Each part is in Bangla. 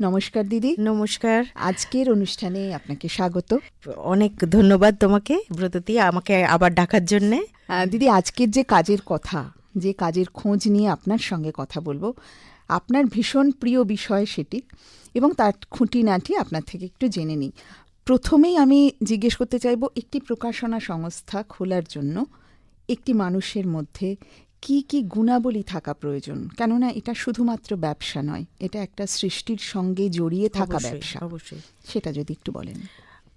নমস্কার দিদি। নমস্কার। আজকের অনুষ্ঠানে আপনাকে স্বাগত। অনেক ধন্যবাদ তোমাকে ব্রততী আমাকে আবার ডাকার জন্যে। দিদি আজকের যে কাজের কথা যে কাজের খোঁজ নিয়ে আপনার সঙ্গে কথা বলব আপনার ভীষণ প্রিয় বিষয় সেটি এবং তার খুঁটিনাটি আপনার থেকে একটু জেনে নিই। প্রথমেই আমি জিজ্ঞেস করতে চাইব একটি প্রকাশনা সংস্থা খোলার জন্য একটি মানুষের মধ্যে কি কি গুণাবলী থাকা প্রয়োজন? কেননা এটা শুধুমাত্র ব্যবসা নয় এটা একটা সৃষ্টির সঙ্গে জড়িয়ে থাকা ব্যবসা। অবশ্যই। সেটা যদি একটু বলেন।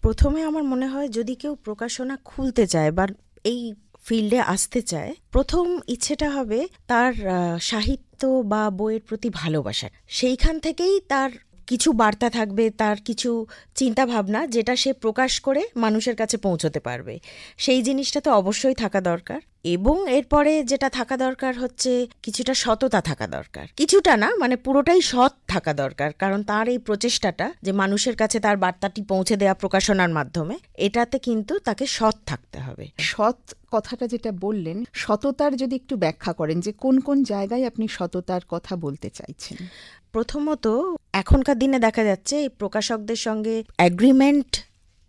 প্রথমে আমার মনে হয় যদি কেউ প্রকাশনা খুলতে চায় বা এই ফিল্ডে আসতে চায় প্রথম ইচ্ছেটা হবে তার সাহিত্য বা বইয়ের প্রতি ভালোবাসা। সেইখান থেকেই তার কিছু বার্তা থাকবে তার কিছু চিন্তা ভাবনা যেটা সে প্রকাশ করে মানুষের কাছে পৌঁছতে পারবে। সেই জিনিসটা তো অবশ্যই থাকা দরকার। এবং এরপরে যেটা থাকা দরকার হচ্ছে কিছুটা সততা থাকা দরকার। কিছুটা না মানে পুরোটাই সৎ থাকা দরকার। কারণ তার এই প্রচেষ্টাটা যে মানুষের কাছে তার বার্তাটি পৌঁছে দেওয়া প্রকাশনার মাধ্যমে এটাতে কিন্তু তাকে সৎ থাকতে হবে। সৎ কথাটা যেটা বললেন সততার যদি একটু ব্যাখ্যা করেন যে কোন কোন জায়গায় আপনি সততার কথা বলতে চাইছেন? প্রথমত এখনকার দিনে দেখা যাচ্ছে এই প্রকাশকদের সঙ্গে অ্যাগ্রিমেন্ট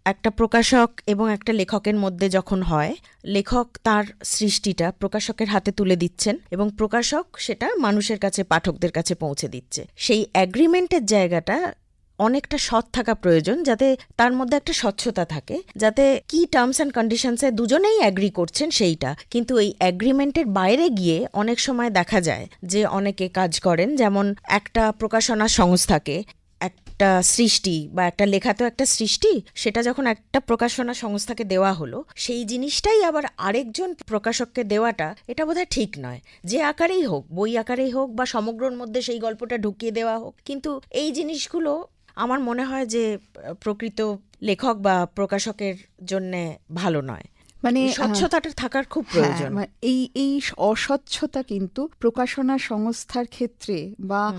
একটা প্রকাশক এবং একটা লেখকের মধ্যে যখন হয়, লেখক তার সৃষ্টিটা প্রকাশকের হাতে তুলে দিচ্ছেন এবং প্রকাশক সেটা মানুষের কাছে, পাঠকদের কাছে পৌঁছে দিচ্ছে। সেই অ্যাগ্রিমেন্টের জায়গাটা অনেকটা সৎ থাকা প্রয়োজন, যাতে তার মধ্যে একটা স্বচ্ছতা থাকে, যাতে কি টার্মস অ্যান্ড কন্ডিশনসে দুজনেই অ্যাগ্রি করছেন সেইটা। কিন্তু এই অ্যাগ্রিমেন্টের বাইরে গিয়ে অনেক সময় দেখা যায় যে অনেকে কাজ করেন, যেমন একটা প্রকাশনা সংস্থাকে একটা সৃষ্টি বা একটা লেখা তো একটা সৃষ্টি, সেটা যখন একটা প্রকাশনা সংস্থাকে দেওয়া হলো, সেই জিনিসটাই আবার আরেকজন প্রকাশককে দেওয়াটা, এটা বোধহয় ঠিক নয়। যে আকারেই হোক, বই আকারেই হোক বা সমগ্রর মধ্যে সেই গল্পটা ঢুকিয়ে দেওয়া হোক, কিন্তু এই জিনিসগুলো আমার মনে হয় যে প্রকৃত লেখক বা প্রকাশকের জন্যে ভালো নয়। মানে স্বচ্ছতাটা থাকার খুব হ্যাঁ, প্রয়োজন। মানে এই এই অস্বচ্ছতা কিন্তু প্রকাশনা সংস্থার ক্ষেত্রে বা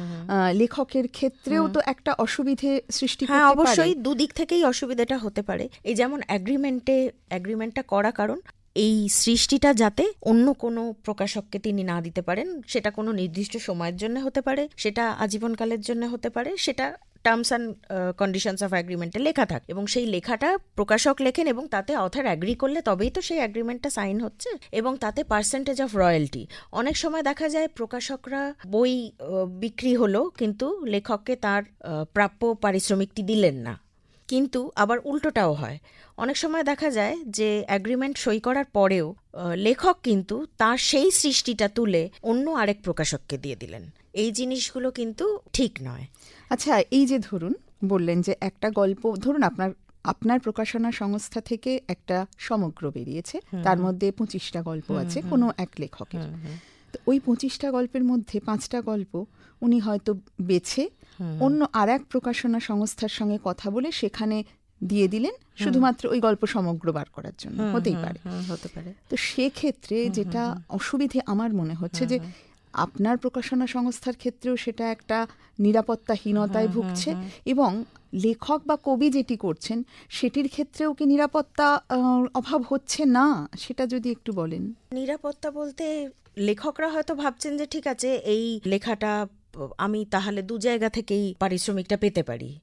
লেখকের ক্ষেত্রেও তো একটা অসুবিধে সৃষ্টি হ্যাঁ অবশ্যই দুদিক থেকেই অসুবিধাটা হতে পারে। এই যেমন অ্যাগ্রিমেন্টে অ্যাগ্রিমেন্টটা করা কারণ এই সৃষ্টিটা যাতে অন্য কোনো প্রকাশককে তিনি না দিতে পারেন, সেটা কোনো নির্দিষ্ট সময়ের জন্য হতে পারে, সেটা আজীবনকালের জন্য হতে পারে, সেটা টার্মস অ্যান্ড কন্ডিশনস অফ অ্যাগ্রিমেন্টে লেখা থাকে। এবং সেই লেখাটা প্রকাশক লেখেন এবং তাতে অথার অ্যাগ্রি করলে তবেই তো সেই অ্যাগ্রিমেন্টটা সাইন হচ্ছে এবং তাতে পার্সেন্টেজ অফ রয়্যালটি অনেক সময় দেখা যায় প্রকাশকরা বই বিক্রি হলো, কিন্তু লেখককে তার প্রাপ্য পারিশ্রমিকটি দিলেন না। কিন্তু আবার উল্টোটাও হয়। অনেক সময় দেখা যায় যে অ্যাগ্রিমেন্ট সই করার পরেও লেখক কিন্তু তার সেই সৃষ্টিটা তুলে অন্য আরেক প্রকাশককে দিয়ে দিলেন। এই জিনিসগুলো কিন্তু ঠিক নয়। আচ্ছা এই যে ধরুন বললেন যে একটা গল্প ধরুন আপনার আপনার প্রকাশনা সংস্থা থেকে একটা সমগ্র বেরিয়েছে তার মধ্যে পঁচিশটা গল্প আছে কোনো এক লেখকের। ওই পঁচিশটা গল্পের মধ্যে পাঁচটা গল্প উনি হয়তো বেছে অন্য আর এক প্রকাশনা সংস্থার সঙ্গে কথা বলে সেখানে দিয়ে দিলেন শুধুমাত্র ওই গল্প সমগ্র বার করার জন্য। হতেই পারে। হতে পারে। তো সেক্ষেত্রে যেটা অসুবিধে আমার মনে হচ্ছে যে আপনার প্রকাশনা সংস্থার ক্ষেত্রেও সেটা একটা নিরাপত্তাহীনতায় ভুগছে এবং লেখক বা কবি যেটি করছেন সেটির ক্ষেত্রেও কি নিরাপত্তা অভাব হচ্ছে? না সেটা যদি একটু বলেন। নিরাপত্তা বলতে লেখকরা হয়তো ভাবছেন যে ঠিক আছে, এই লেখাটা আমি তাহলে দু জায়গা থেকেই পারিশ্রমিকটা পেতে পারি।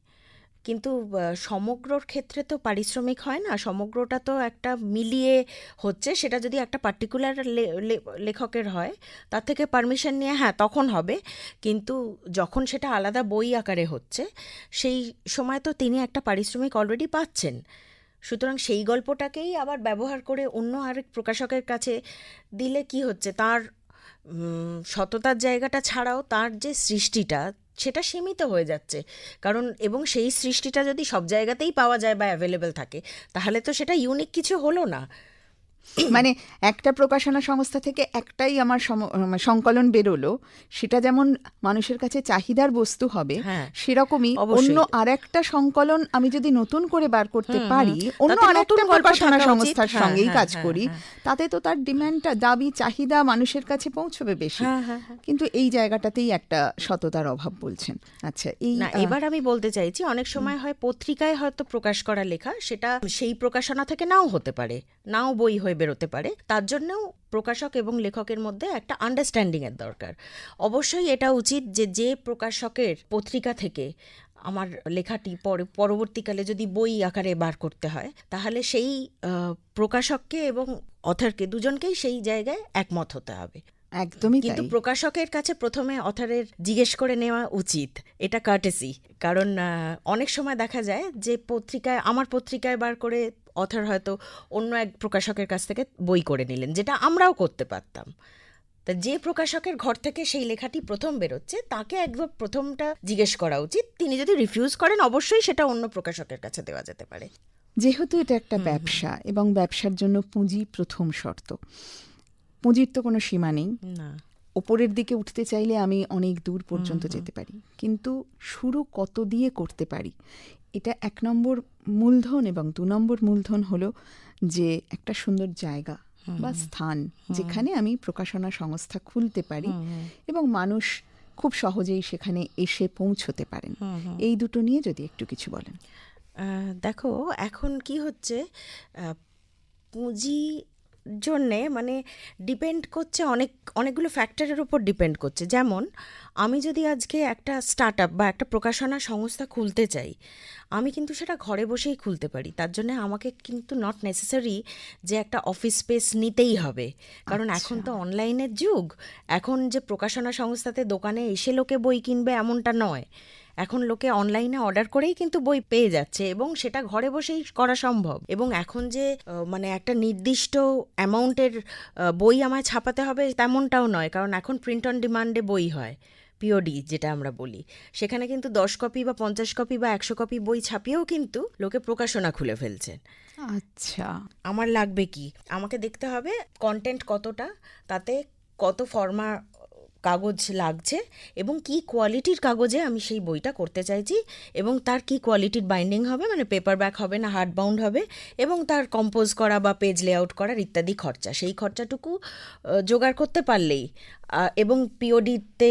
কিন্তু সমগ্রর ক্ষেত্রে তো পারিশ্রমিক হয় না। সমগ্রটা তো একটা মিলিয়ে হচ্ছে, সেটা যদি একটা পার্টিকুলার লেখকের হয়, তার থেকে পারমিশন নিয়ে হ্যাঁ তখন হবে। কিন্তু যখন সেটা আলাদা বই আকারে হচ্ছে, সেই সময় তো তিনি একটা পারিশ্রমিক অলরেডি পাচ্ছেন। সুতরাং সেই গল্পটাকেই আবার ব্যবহার করে অন্য আরেক প্রকাশকের কাছে দিলে কি হচ্ছে? তার সততার জায়গাটা ছাড়াও তার যে সৃষ্টিটা, সেটা সীমিত হয়ে যাচ্ছে। কারণ, এবং সেই সৃষ্টিটা যদি সব জায়গাতেই পাওয়া যায় বা অ্যাভেলেবেল থাকে, তাহলে তো সেটা ইউনিক কিছু হলো না। মানে একটা প্রকাশনা সংস্থা থেকে একটাই আমার মানে সংকলন বেরোলো সেটা যেমন মানুষের কাছে চাহিদার বস্তু হবে হ্যাঁ, সেরকমই। অন্য আরেকটা সংকলন আমি যদি নতুন করে বার করতে পারি অন্য তাতে আরেকটা প্রকাশনা সংস্থার হ্যাঁ, সঙ্গেই হ্যাঁ, কাজ করি তাতে তো তার ডিমান্ডটা দাবি চাহিদা মানুষের কাছে পৌঁছবে বেশি। কিন্তু এই জায়গাটাতেই একটা সততার অভাব বলছেন। আচ্ছা এই না এবার আমি বলতে চাইছি অনেক সময় হয় পত্রিকায় হয়তো প্রকাশ করা লেখা সেটা সেই প্রকাশনা থেকে নাও হতে পারে। নাও বই হয়ে বেরোতে পারে। তার জন্যও প্রকাশক এবং লেখকের মধ্যে একটা আন্ডারস্ট্যান্ডিংয়ের দরকার। অবশ্যই এটা উচিত যে যে প্রকাশকের পত্রিকা থেকে আমার লেখাটি পরে পরবর্তীকালে যদি বই আকারে বার করতে হয় তাহলে সেই প্রকাশককে এবং অথারকে দুজনকেই সেই জায়গায় একমত হতে হবে। একদমই কিন্তু প্রকাশকের কাছে প্রথমে অথারের জিজ্ঞেস করে নেওয়া উচিত এটা কার্টেসি কারণ অনেক সময় দেখা যায় যে পত্রিকায় আমার পত্রিকায় বার করে অথার হয়তো অন্য এক প্রকাশকের কাছ থেকে বই করে নিলেন যেটা আমরাও করতে পারতাম। তা যে প্রকাশকের ঘর থেকে সেই লেখাটি প্রথম বেরোচ্ছে তাকে একদম প্রথমটা জিজ্ঞেস করা উচিত। তিনি যদি রিফিউজ করেন অবশ্যই সেটা অন্য প্রকাশকের কাছে দেওয়া যেতে পারে। যেহেতু এটা একটা ব্যবসা এবং ব্যবসার জন্য পুঁজি প্রথম শর্ত। পুঁজির তো কোনো সীমা নেই। না। ওপরের দিকে উঠতে চাইলে আমি অনেক দূর পর্যন্ত যেতে পারি। কিন্তু শুরু কত দিয়ে করতে পারি এটা এক নম্বর মূলধন এবং দু নম্বর মূলধন হলো যে একটা সুন্দর জায়গা বা স্থান যেখানে আমি প্রকাশনা সংস্থা খুলতে পারি এবং মানুষ খুব সহজেই সেখানে এসে পৌঁছতে পারেন। এই দুটো নিয়ে যদি একটু কিছু বলেন। দেখো এখন কি হচ্ছে? পুঁজি জন্যে মানে ডিপেন্ড করছে অনেক অনেকগুলো ফ্যাক্টরের উপর ডিপেন্ড করছে। যেমন আমি যদি আজকে একটা স্টার্ট আপ বা একটা প্রকাশনা সংস্থা খুলতে চাই আমি কিন্তু সেটা ঘরে বসেই খুলতে পারি। তার জন্য আমাকে কিন্তু নট নেসেসারি যে একটা অফিস স্পেস নিতেই হবে। কারণ এখন তো অনলাইনের যুগ এখন যে প্রকাশনা সংস্থাতে দোকানে এসে লোকে বই কিনবে এমনটা নয়। এখন লোকে অনলাইনে অর্ডার করেই কিন্তু বই পেয়ে যাচ্ছে এবং সেটা ঘরে বসেই করা সম্ভব। এবং এখন যে মানে একটা নির্দিষ্ট অ্যামাউন্টের বই আমায় ছাপাতে হবে তেমনটাও নয় কারণ এখন প্রিন্ট অন ডিমান্ডে বই হয় পিওডি যেটা আমরা বলি। সেখানে কিন্তু দশ কপি বা পঞ্চাশ কপি বা একশো কপি বই ছাপিয়েও কিন্তু লোকে প্রকাশনা খুলে ফেলছেন আচ্ছা। আমার লাগবে কি? আমাকে দেখতে হবে কন্টেন্ট কতটা তাতে কত ফর্মা কাগজ লাগছে এবং কি কোয়ালিটির কাগজে আমি সেই বইটা করতে চাইছি এবং তার কি কোয়ালিটির বাইন্ডিং হবে মানে পেপার ব্যাক হবে না হার্ড বাউন্ড হবে এবং তার কম্পোজ করা বা পেজ লেআউট করার ইত্যাদি খরচা। সেই খরচাটুকু জোগাড় করতে পারলেই এবং পিওডিতে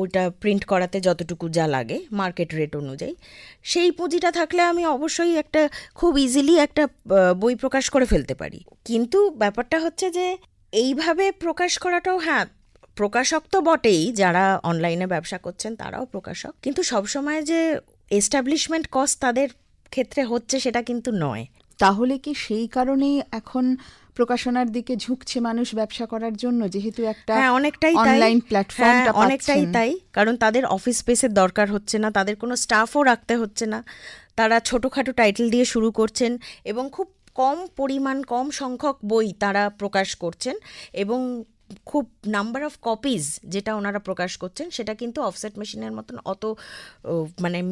ওইটা প্রিন্ট করাতে যতটুকু যা লাগে মার্কেট রেট অনুযায়ী। সেই পুঁজিটা থাকলে আমি অবশ্যই একটা খুব ইজিলি একটা বই প্রকাশ করে ফেলতে পারি। কিন্তু ব্যাপারটা হচ্ছে যে, এইভাবে প্রকাশ করাটাও হ্যাঁ প্রকাশক তো বটেই যারা অনলাইনে ব্যবসা করছেন তারাও প্রকাশক। কিন্তু সবসময় যে এস্টাবলিশমেন্ট কস্ট তাদের ক্ষেত্রে হচ্ছে সেটা কিন্তু নয়। তাহলে কি সেই কারণেই এখন প্রকাশনার দিকে ঝুঁকছে মানুষ ব্যবসা করার জন্য? যেহেতু একটা হ্যাঁ অনেকটাই অনলাইন প্ল্যাটফর্মটা হ্যাঁ, অনেকটাই তাই। কারণ তাদের অফিস স্পেসের দরকার হচ্ছে না তাদের কোনো স্টাফও রাখতে হচ্ছে না। তারা ছোটোখাটো টাইটেল দিয়ে শুরু করছেন এবং খুব কম পরিমাণ কম সংখ্যক বই তারা প্রকাশ করছেন। এবং খুব নাম্বার অফ কপিজ যেটা ওনারা প্রকাশ করছেন সেটা কিন্তু অফসেট মেশিনের মতন অত মানে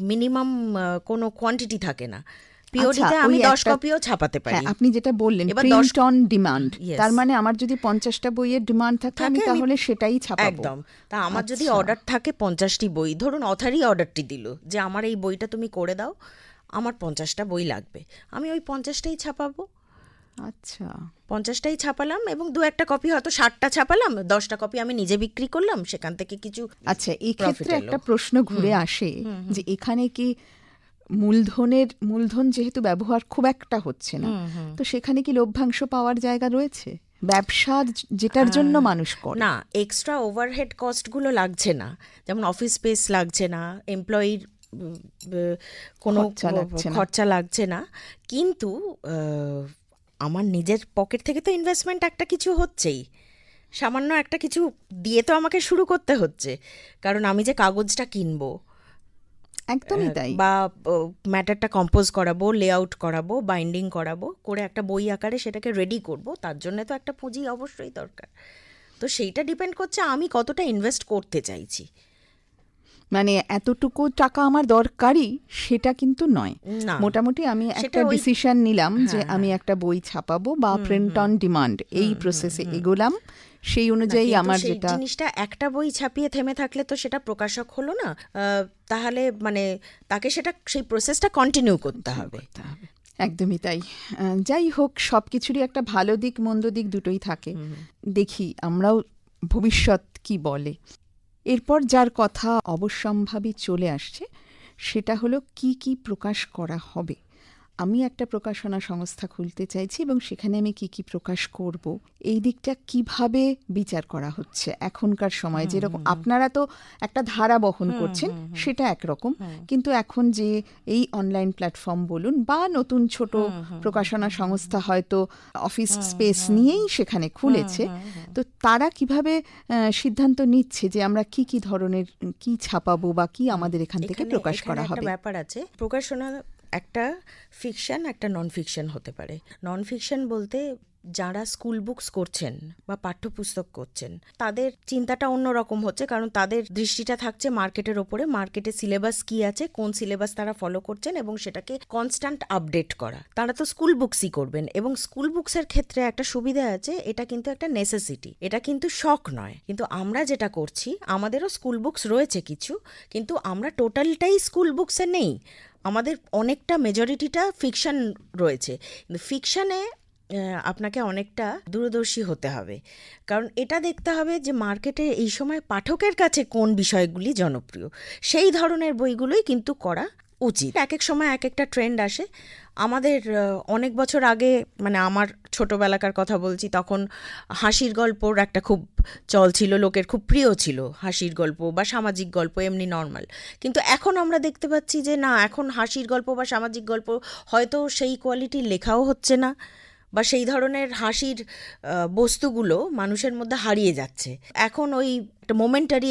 মিনিমাম কোনো কোয়ান্টিটি থাকে না। পিওডিতে আচ্ছা, আমি ওই দশ একটা- কপিও ছাপাতে পারি। হ্যাঁ আপনি যেটা বললেন প্রিন্ট অন ডিমান্ড তার মানে আমার যদি পঞ্চাশটা বইয়ের ডিমান্ড থাকে আমি তাহলে সেটাই ছাপাবো। একদম। তা আমার যদি আচ্ছা। অর্ডার থাকে পঞ্চাশটি বই ধরুন অথারই অর্ডারটি দিল যে আমার এই বইটা তুমি করে দাও আমার পঞ্চাশটা বই লাগবে। আমি ওই পঞ্চাশটাই ছাপাবো। আচ্ছা। পঞ্চাশটাই ছাপালাম এবং দু একটা কপি হয়তো ষাটটা ছাপালাম দশটা কপি আমি নিজে বিক্রি করলাম সেখান থেকে কিছু আচ্ছা এই Profit ক্ষেত্রে একটা প্রশ্ন ঘুরে আসে যে এখানে কি মূলধনের মূলধন যেহেতু ব্যবহার খুব একটা হচ্ছে না তো সেখানে কি লভ্যাংশ পাওয়ার জায়গা রয়েছে? ব্যবসা যেটার জন্য মানুষ করে। না এক্সট্রা ওভারহেড কস্টগুলো লাগছে না। যেমন অফিস স্পেস লাগছে না এমপ্লয়ির কোনো খরচা লাগছে না। কিন্তু আমার নিজের পকেট থেকে তো ইনভেস্টমেন্ট একটা কিছু হচ্ছেই। সামান্য একটা কিছু দিয়ে তো আমাকে শুরু করতে হচ্ছে। কারণ আমি যে কাগজটা কিনবো একদমই তাই। বা ম্যাটারটা কম্পোজ করাবো লেআউট করাবো বাইন্ডিং করাবো করে একটা বই আকারে সেটাকে রেডি করব তার জন্য তো একটা পুঁজি অবশ্যই দরকার। তো সেইটা ডিপেন্ড করছে আমি কতটা ইনভেস্ট করতে চাইছি। মানে এতটুকু টাকা আমার দরকারই সেটা কিন্তু নয়। মোটামুটি আমি একটা ডিসিশন নিলাম যে হ্যাঁ, আমি একটা বই ছাপাবো বা প্রিন্ট অন ডিমান্ড এই প্রসেসে এগোলাম। সেই অনুযায়ী আমার যেটা জিনিসটা একটা বই ছাপিয়ে থেমে থাকলে তো সেটা প্রকাশক হলো না তাহলে মানে তাকে সেটা সেই প্রসেসটা কন্টিনিউ করতে হবে। একদমই তাই। যাই হোক সব কিছুরই একটা ভালো দিক মন্দ দিক দুটোই থাকে। দেখি আমরাও ভবিষ্যৎ কি বলে। এরপর যার কথা অবশ্যম্ভাবী চলে আসছে সেটা হলো কি কি প্রকাশ করা হবে। আমি একটা প্রকাশনা সংস্থা খুলতে চাইছি এবং সেখানে আমি কি কি প্রকাশ করব এই দিকটা কীভাবে বিচার করা হচ্ছে এখনকার সময়? যেরকম আপনারা তো একটা ধারা বহন করছেন সেটা একরকম। কিন্তু এখন যে এই অনলাইন প্ল্যাটফর্ম বলুন বা নতুন ছোট প্রকাশনা সংস্থা হয়তো অফিস স্পেস নিয়েই সেখানে খুলেছে। তো তারা কীভাবে সিদ্ধান্ত নিচ্ছে যে আমরা কি কি ধরনের কি ছাপাবো বা কি আমাদের এখান থেকে প্রকাশ করা হবে? ব্যাপার আছে। প্রকাশনা একটা ফিকশন একটা নন ফিকশন হতে পারে। নন ফিকশন বলতে যারা স্কুল বুকস করছেন বা পাঠ্যপুস্তক করছেন, তাদের চিন্তাটা অন্যরকম হচ্ছে, কারণ তাদের দৃষ্টিটা থাকছে মার্কেটের ওপরে। মার্কেটে সিলেবাস কি আছে, কোন সিলেবাস তারা ফলো করছেন এবং সেটাকে কনস্ট্যান্ট আপডেট করা। তারা তো স্কুল বুকসই করবেন এবং স্কুল বুকসের ক্ষেত্রে একটা সুবিধা আছে, এটা কিন্তু একটা নেসেসিটি এটা কিন্তু শখ নয়। কিন্তু আমরা যেটা করছি, আমাদেরও স্কুল বুকস রয়েছে কিছু, কিন্তু আমরা টোটালটাই স্কুল বুকসে নেই। আমাদের অনেকটা মেজরিটিটা ফিকশান রয়েছে। কিন্তু ফিকশানে আপনাকে অনেকটা দূরদর্শী হতে হবে। কারণ এটা দেখতে হবে যে মার্কেটে এই সময় পাঠকের কাছে কোন বিষয়গুলি জনপ্রিয়। সেই ধরনের বইগুলোই কিন্তু করা উচিত। এক এক সময় এক একটা ট্রেন্ড আসে। আমাদের অনেক বছর আগে মানে আমার ছোটবেলাকার কথা বলছি, তখন হাসির গল্পর একটা খুব চল ছিল, লোকের খুব প্রিয় ছিল হাসির গল্প বা সামাজিক গল্প, এমনি নর্মাল। কিন্তু এখন আমরা দেখতে পাচ্ছি যে, না, এখন হাসির গল্প বা সামাজিক গল্প হয়তো সেই কোয়ালিটির লেখাও হচ্ছে না বা সেই ধরনের হাসির বস্তুগুলো মানুষের মধ্যে হারিয়ে যাচ্ছে। এখন ওই একটা মোমেন্টারি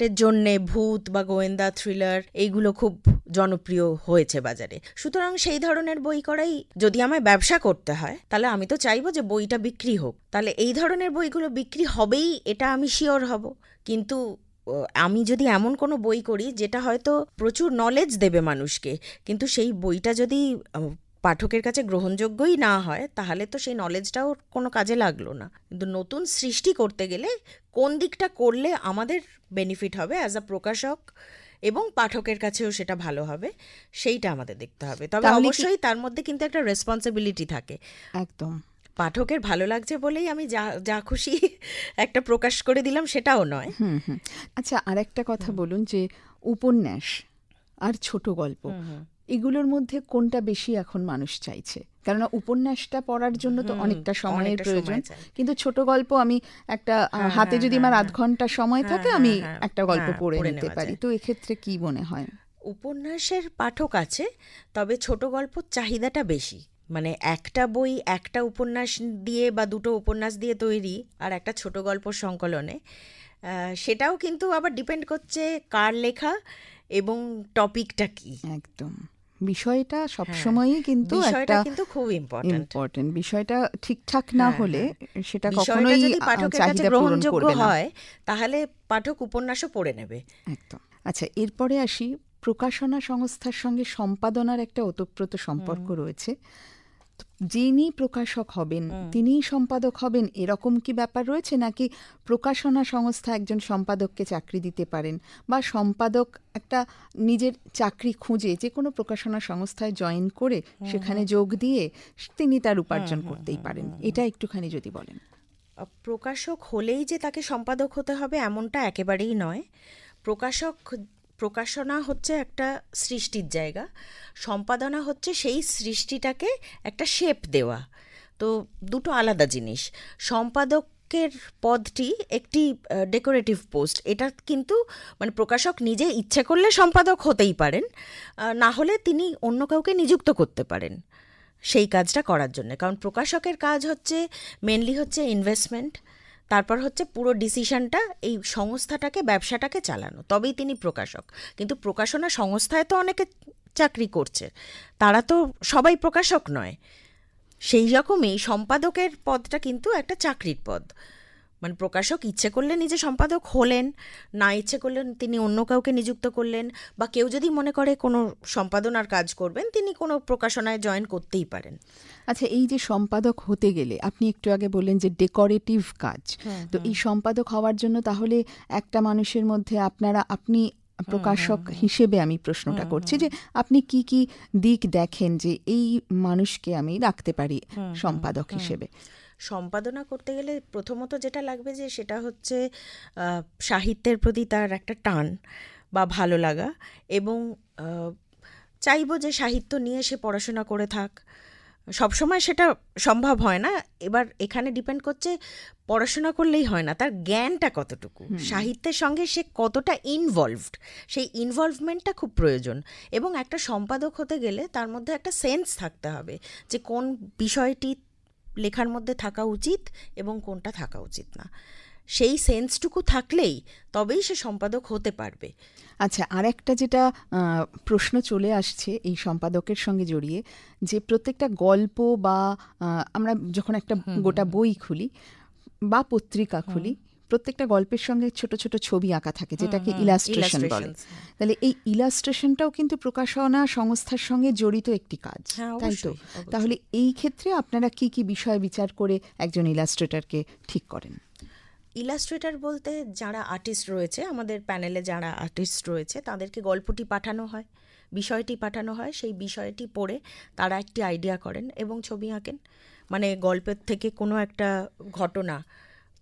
এন্টারটেনমেন্টের জন্যে ভূত বা গোয়েন্দা থ্রিলার এইগুলো খুব জনপ্রিয় হয়েছে বাজারে। সুতরাং সেই ধরনের বই করাই যদি আমায় ব্যবসা করতে হয়, তাহলে আমি তো চাইব যে বইটা বিক্রি হোক। তাহলে এই ধরনের বইগুলো বিক্রি হবেই, এটা আমি শিওর হব। কিন্তু আমি যদি এমন কোনো বই করি, যেটা হয়তো প্রচুর নলেজ দেবে মানুষকে, কিন্তু সেই বইটা যদি পাঠকের কাছে গ্রহণযোগ্যই না হয় তাহলে তো সেই নলেজটাও কোনো কাজে লাগল না। কিন্তু নতুন সৃষ্টি করতে গেলে কোন দিকটা করলে আমাদের বেনিফিট হবে অ্যাজ আ প্রকাশক এবং পাঠকের কাছেও সেটা ভালো হবে সেইটা আমাদের দেখতে হবে। তবে অবশ্যই তার মধ্যে কিন্তু একটা রেসপন্সিবিলিটি থাকে। একদম। পাঠকের ভালো লাগছে বলেই আমি যা যা খুশি একটা প্রকাশ করে দিলাম সেটাও নয়। হুম হুম। আচ্ছা আর একটা কথা বলুন যে উপন্যাস আর ছোট গল্প এগুলোর মধ্যে কোনটা বেশি এখন মানুষ চাইছে? কেননা উপন্যাসটা পড়ার জন্য তো অনেকটা সময়ের প্রয়োজন। কিন্তু ছোট গল্প আমি একটা হ্যাঁ, হাতে হ্যাঁ, যদি হ্যাঁ, আমার আধ। ঘণ্টা সময় থাকে আমি একটা গল্প পড়ে নিতে পারি। তো এক্ষেত্রে কি মনে হয়? উপন্যাসের পাঠক আছে তবে ছোট গল্পর চাহিদাটা বেশি। মানে একটা বই একটা উপন্যাস দিয়ে বা দুটো উপন্যাস দিয়ে তৈরি আর একটা ছোট গল্প সংকলনে আহ, সেটাও কিন্তু আবার ডিপেন্ড করছে কার লেখা এবং টপিকটা কি। একদম। বিষয়টা সবসময়ই কিন্তু হ্যাঁ, একটা কিন্তু খুব ইম্পর্টেন্ট ইম্পর্টেন্ট বিষয়টা ঠিকঠাক না হ্যাঁ, হলে সেটা কখনোই পাঠকের কাছে গ্রহণযোগ্য হয় তাহলে পাঠক উপন্যাসও পড়ে নেবে। একদম। আচ্ছা এরপরে আসি। প্রকাশনা সংস্থার সঙ্গে সম্পাদনার একটা ওতপ্রোত সম্পর্ক রয়েছে। যিনি প্রকাশক হবেন তিনিই সম্পাদক হবেন এরকম কি ব্যাপার রয়েছে? নাকি প্রকাশনা সংস্থা একজন সম্পাদককে চাকরি দিতে পারেন? বা সম্পাদক একটা নিজের চাকরি খুঁজে যে কোনো প্রকাশনা সংস্থায় জয়েন করে সেখানে যোগ দিয়ে তিনি তার উপার্জন করতেই পারেন। এটা একটুখানি যদি বলেন। প্রকাশক হলেই যে তাকে সম্পাদক হতে হবে এমনটা একেবারেই নয়। প্রকাশক প্রকাশনা হচ্ছে একটা সৃষ্টির জায়গা। সম্পাদনা হচ্ছে সেই সৃষ্টিটাকে একটা শেপ দেওয়া। তো দুটো আলাদা জিনিস। সম্পাদকের পদটি একটি ডেকোরেটিভ পোস্ট এটা কিন্তু মানে প্রকাশক নিজে ইচ্ছে করলে সম্পাদক হতেই পারেন না হলে তিনি অন্য কাউকে নিযুক্ত করতে পারেন সেই কাজটা করার জন্য। কারণ প্রকাশকের কাজ হচ্ছে মেনলি হচ্ছে ইনভেস্টমেন্ট তারপর হচ্ছে পুরো ডিসিশনটা এই সংস্থাটাকে, ব্যবসাটাকে চালানো। তবেই তিনি প্রকাশক। কিন্তু প্রকাশনা সংস্থায় তো অনেকে চাকরি করছে। তারা তো সবাই প্রকাশক নয়। সেই রকমই সম্পাদকের পদটা কিন্তু একটা চাকরির পদ। মানে প্রকাশক ইচ্ছে করলে নিজে সম্পাদক হলেন না ইচ্ছে করলে তিনি অন্য কাউকে নিযুক্ত করলেন বা কেউ যদি মনে করে কোনো সম্পাদনার কাজ করবেন তিনি কোনো প্রকাশনায় জয়েন করতেই পারেন। আচ্ছা এই যে সম্পাদক হতে গেলে আপনি একটু আগে বললেন যে ডেকোরেটিভ কাজ। তো এই সম্পাদক হওয়ার জন্য তাহলে একটা মানুষের মধ্যে আপনারা আপনি প্রকাশক হিসেবে আমি প্রশ্নটা করছি যে আপনি কি কি দিক দেখেন যে এই মানুষকে আমি রাখতে পারি সম্পাদক হিসেবে? সম্পাদনা করতে গেলে প্রথমত যেটা লাগবে যে সেটা হচ্ছে সাহিত্যের প্রতি তার একটা টান বা ভালো লাগা এবং চাইব যে সাহিত্য নিয়ে সে পড়াশোনা করে থাক। সবসময় সেটা সম্ভব হয় না। এবার এখানে ডিপেন্ড করছে পড়াশোনা করলেই হয় না তার জ্ঞানটা কতটুকু? সাহিত্যের সঙ্গে সে কতটা ইনভলভড সেই ইনভলভমেন্টটা খুব প্রয়োজন এবং একটা সম্পাদক হতে গেলে তার মধ্যে একটা সেন্স থাকতে হবে যে কোন বিষয়টি লেখার মধ্যে থাকা উচিত এবং কোনটা থাকা উচিত না। সেই সেন্সটুকু থাকলেই তবেই সে সম্পাদক হতে পারবে। আচ্ছা আর একটা যেটা প্রশ্ন চলে আসছে এই সম্পাদকের সঙ্গে জড়িয়ে যে প্রত্যেকটা গল্প বা আমরা যখন একটা গোটা বই খুলি বা পত্রিকা খুলি প্রত্যেকটা গল্পের সঙ্গে ছোট ছোট ছবি আঁকা থাকে যেটাকে ইলাস্ট্রেশন বলে। তাহলে এই ইলাস্ট্রেশনটাও কিন্তু প্রকাশনা সংস্থার সঙ্গে জড়িত একটি কাজ হ্যাঁ, তাই তো। তাহলে এই ক্ষেত্রে আপনারা কি কি বিষয় বিচার করে একজন ইলাস্ট্রেটরকে ঠিক করেন? ইলাস্ট্রেটর বলতে যারা আর্টিস্ট রয়েছে আমাদের প্যানেলে যারা আর্টিস্ট রয়েছে তাদেরকে গল্পটি পাঠানো হয় বিষয়টি পাঠানো হয় সেই বিষয়টি পড়ে তারা একটি আইডিয়া করেন এবং ছবি আঁকেন। মানে গল্পের থেকে কোনো একটা ঘটনা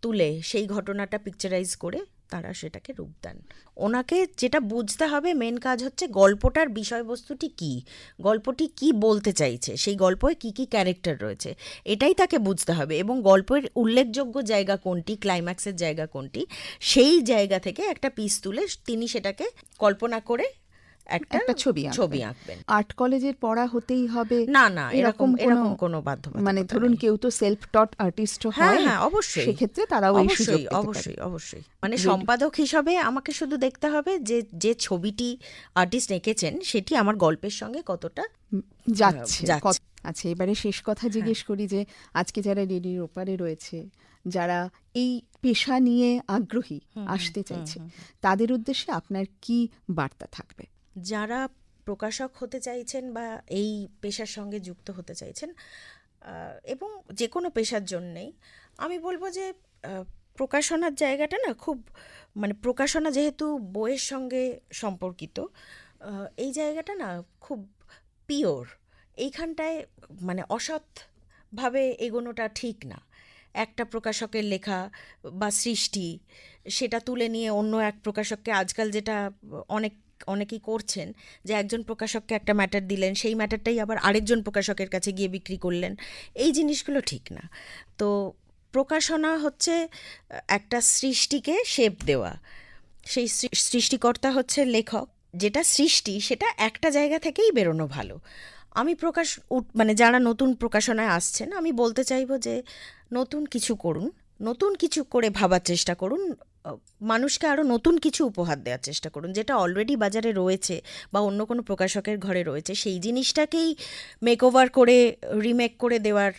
তুলে সেই ঘটনাটা পিকচারাইজ করে তারা সেটাকে রূপ দেন। ওনাকে যেটা বুঝতে হবে মেন কাজ হচ্ছে গল্পটার বিষয়বস্তুটি কি? গল্পটি কি বলতে চাইছে? সেই গল্পে কি কি ক্যারেক্টার রয়েছে? এটাই তাকে বুঝতে হবে এবং গল্পের উল্লেখযোগ্য জায়গা কোনটি ক্লাইম্যাক্সের জায়গা কোনটি, সেই জায়গা থেকে একটা পিস তুলে তিনি সেটাকে কল্পনা করে একটা ছবি ছবি আঁকবেন। আর্ট কলেজের পড়া হতেই হবে না না এরকম এরকম কোনো বাধ্যবাধকতা মানে ধরুন কেউ তো সেলফ টট আর্টিস্টও হ্যাঁ হয় হ্যাঁ অবশ্যই। সেক্ষেত্রে তারাও এই সুযোগ অবশ্যই অবশ্যই। মানে সম্পাদক হিসাবে আমাকে শুধু দেখতে হবে যে যে ছবিটি আর্টিস্ট এঁকেছেন সেটি আমার গল্পের সঙ্গে কতটা যাচ্ছে। হ্যাঁ। আচ্ছা এবারে শেষ কথা জিজ্ঞেস করি যে আজকে যারা রেডিওর ওপারে রয়েছে যারা এই পেশা নিয়ে আগ্রহী আসতে চাইছে তাদের উদ্দেশ্যে আপনার কি বার্তা থাকবে? যারা প্রকাশক হতে চাইছেন বা এই পেশার সঙ্গে যুক্ত হতে চাইছেন এবং যে কোনো পেশার জন্যেই, আমি বলব যে প্রকাশনার জায়গাটা না খুব মানে প্রকাশনা যেহেতু বইয়ের সঙ্গে সম্পর্কিত এই জায়গাটা না খুব পিওর। এইখানটায় মানে অসৎভাবে এগোনোটা ঠিক না। একটা প্রকাশকের লেখা বা সৃষ্টি, সেটা তুলে নিয়ে অন্য এক প্রকাশককে আজকাল যেটা অনেক অনেকেই করছেন যে একজন প্রকাশককে একটা ম্যাটার দিলেন, সেই ম্যাটারটাই আবার আরেকজন প্রকাশকের কাছে গিয়ে বিক্রি করলেন। এই জিনিসগুলো ঠিক না। তো প্রকাশনা হচ্ছে একটা সৃষ্টিকে শেপ দেওয়া। সেই সৃষ্টিকর্তা হচ্ছে লেখক। যেটা সৃষ্টি, সেটা একটা জায়গা থেকেই বেরোনো ভালো। আমি প্রকাশ মানে যারা নতুন প্রকাশনায় আসছেন, আমি বলতে চাইব যে নতুন কিছু করুন, নতুন কিছু করে ভাবার চেষ্টা করুন। মানুষকে আরও নতুন কিছু উপহার দেওয়ার চেষ্টা করুন যেটা অলরেডি বাজারে রয়েছে বা অন্য কোনো প্রকাশকের ঘরে রয়েছে সেই জিনিসটাকেই মেকওভার করে রিমেক করে দেওয়ার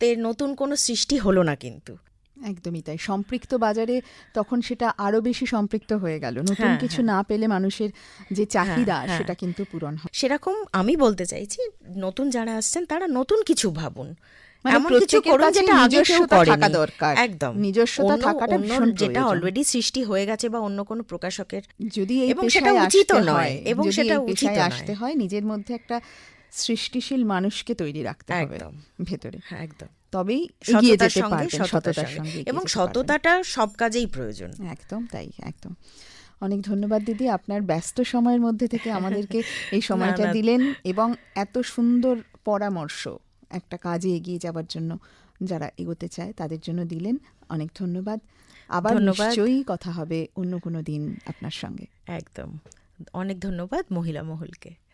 তে নতুন কোনো সৃষ্টি হলো না কিন্তু। একদমই তাই। সম্পৃক্ত বাজারে তখন সেটা আরও বেশি সম্পৃক্ত হয়ে গেল। নতুন হ্যাঁ, কিছু না পেলে মানুষের যে চাহিদা হ্যাঁ। সেটা কিন্তু পূরণ হয়। সেরকম আমি বলতে চাইছি নতুন যারা আসছেন তারা নতুন কিছু ভাবুন। মানে এমন কিছু করুন কাছেই যেটা আগে কেউ নিজস্বতা থাকা দরকার। একদম। নিজস্বতা থাকাটা ভীষণ যেটা অলরেডি সৃষ্টি হয়ে গেছে বা অন্য কোনো প্রকাশকের যদি এবং সেটা আসতে নয়, এবং সেটা নয়। আসতে হয় নিজের মধ্যে একটা সৃষ্টিশীল মানুষকে তৈরি রাখতে হবে ভেতরে। হ্যাঁ একদম। তবেই এগিয়ে যেতে সঙ্গে পারবেন সততার সঙ্গে এবং সততাটা সব কাজেই প্রয়োজন। একদম তাই একদম। অনেক ধন্যবাদ দিদি আপনার ব্যস্ত সময়ের মধ্যে থেকে আমাদেরকে এই সময়টা দিলেন এবং এত সুন্দর পরামর্শ। একটা কাজে এগিয়ে যাওয়ার জন্য যারা এগোতে চায় তাদের জন্য দিলেন অনেক ধন্যবাদ। আবার ধন্যবাদ। নিশ্চয়ই কথা হবে অন্য কোনো দিন আপনার সঙ্গে। একদম। অনেক ধন্যবাদ মহিলা মহলকে।